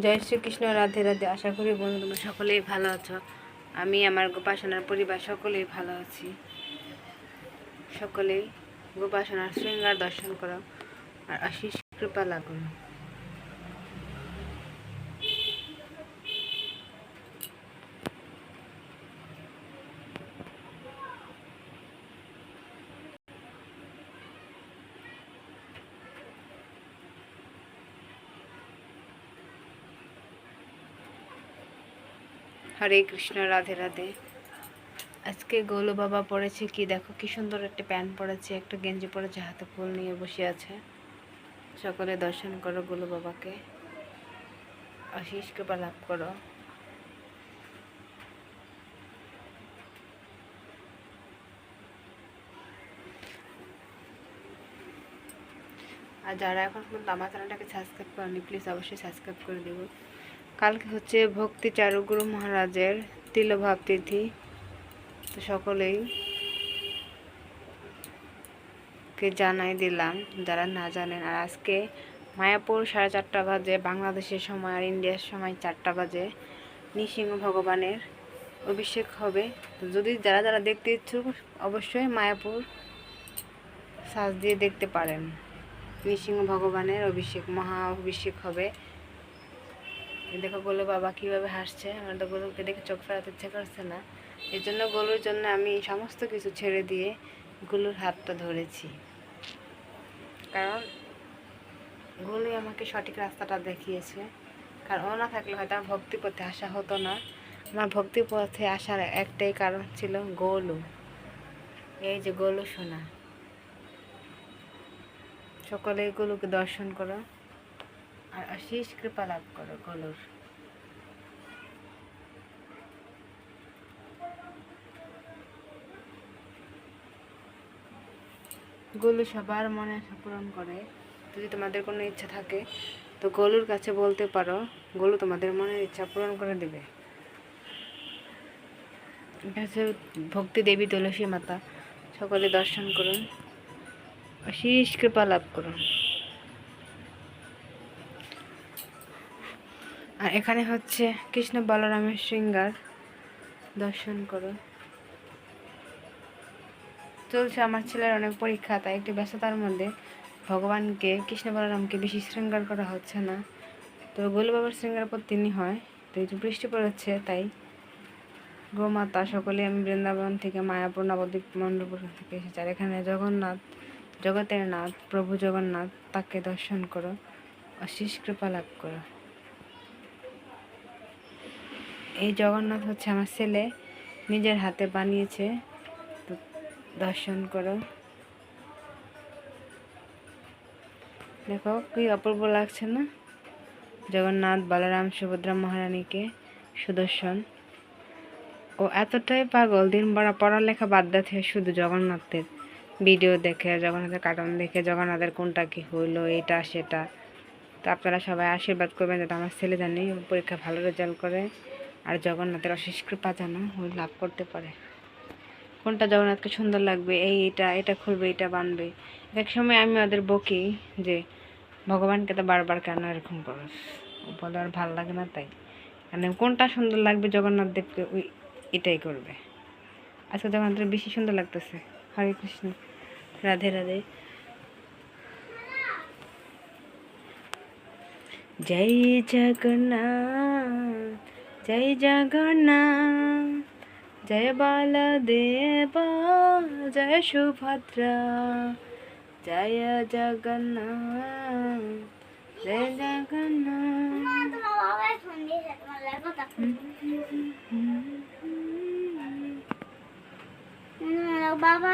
জয় শ্রীকৃষ্ণ, রাধে রাধে। আশা করি বন্ধু তোমরা সকলেই ভালো আছো। আমি আমার গোপাসনার পরিবার, সকলেই ভালো আছি। সকলেই গোপাসনার শৃঙ্গার দর্শন করো আর আশিস কৃপা লাভ হরে কৃষ্ণ, রাধে রাধে। আজকে গোলু বাবা পড়েছে কি? দেখো কি সুন্দর একটা প্যান্ট পরেছে একটা গেঞ্জি পরেছে হাতে ফুল নিয়ে বসে আছে। সকলে দর্শন করো গোলু বাবাকে। আশিস কৃপা লাভ করো। আর যারা এখন পর্যন্ত আমার চ্যানেলটাকে সাবস্ক্রাইব করেনি প্লিজ অবশ্যই সাবস্ক্রাইব করে দেবো কালকে হচ্ছে ভক্তি চারুগুরু মহারাজের তিলভাব তিথি। তো সকলেই কে জানাই দিলাম, যারা না জানেন। আর আজকে মায়াপুর সাড়ে চারটা বাজে, বাংলাদেশের সময় আর ইন্ডিয়ার সময় চারটা বাজে। নৃসিংহ ভগবানের অভিষেক হবে। যদি যারা যারা দেখতে ইচ্ছুক, অবশ্যই মায়াপুর সাজ দিয়ে দেখতে পারেন। নৃসিংহ ভগবানের অভিষেক, মহা অভিষেক হবে। দেখো গোলু বাবা কীভাবে হাসছে, আমার তো গোলুকে দেখে চোখ ফেরাতে ইচ্ছে করছে না। এর জন্য গোলুর জন্য আমি সমস্ত কিছু ছেড়ে দিয়ে গোলুর হাতটা ধরেছি। কারণ গোলুই আমাকে সঠিক রাস্তাটা দেখিয়েছে। কারণ ও না থাকলে হয়তো আমার ভক্তি পথে আসা হতো না। আমার ভক্তি পথে আসার একটাই কারণ ছিল গোলু। এই যে গোলু সোনা। সকলে গোলুকে দর্শন করো। আর অশেষ কৃপা লাভ করো, গোলুর। গোলু সবার মনে পূরণ করে। যদি তোমাদের কোনো ইচ্ছা থাকে, তো গোলুর কাছে বলতে পারো। গোলু তোমাদের মনের ইচ্ছা পূরণ করে দেবে। এটা ভক্তি দেবী তুলসী মাতা। সকলে দর্শন করুন। অশেষ কৃপা লাভ করুন। আর এখানে হচ্ছে কৃষ্ণ বলরামের শৃঙ্গার। দর্শন করো। চলছে আমার ছেলের অনেক পরীক্ষা, তাই একটু ব্যস্ততার মধ্যে ভগবানকে, কৃষ্ণ বলরামকে বেশি শৃঙ্গার করা হচ্ছে না। তো গোলু বাবার শৃঙ্গার পর তিনি হয়। তো একটু বৃষ্টি পড়েছে, তাই গোমাতা সকলে আমি বৃন্দাবন থেকে মায়াপুর নবদ্বীপ মণ্ডপুর থেকে এসেছি। আর এখানে জগন্নাথ, জগতের নাথ, প্রভু জগন্নাথ, তাকে দর্শন করো। অশেষ কৃপা লাভ করো। এই জগন্নাথ হচ্ছে আমার ছেলে। নিজের হাতে বানিয়েছে। তো দর্শন করো। দেখো, কি অপূর্ব লাগছে না? জগন্নাথ বলরাম সুভদ্রা মহারানীকে সুদর্শন। ও এতটাই পাগল, দিন বড়া পড়ালেখা বাদ দিয়ে শুধু জগন্নাথের ভিডিও দেখে, জগন্নাথের কার্টুন দেখে, জগন্নাথের কোনটা কি হইল, এটা, সেটা। তো আপনারা সবাই আশীর্বাদ করবেন যাতে আমার ছেলে জানি পরীক্ষা ভালো রেজাল্ট করে। আর জগন্নাথের অশেষ কৃপা যেন ওই লাভ করতে পারে। কোনটা জগন্নাথকে সুন্দর লাগবে, এই এটা এটা খুলবে, এটা বানবে। এক সময় আমি ওদের বকি যে, ভগবানকে তো বারবার কেন এরকম করো বলে, আর ভালো লাগে না তাই। মানে কোনটা সুন্দর লাগবে জগন্নাথ দেবকে ওই এটাই করবে। আজকে জগন্নাথের বেশি সুন্দর লাগতেছে। হরে কৃষ্ণ। রাধে রাধে। জয় জগন্নাথ। জয় জগন্নাথ জয় বলদেব জয় সুভদ্রা জয় জগন্নাথ জয় জগন্নাথ বাবা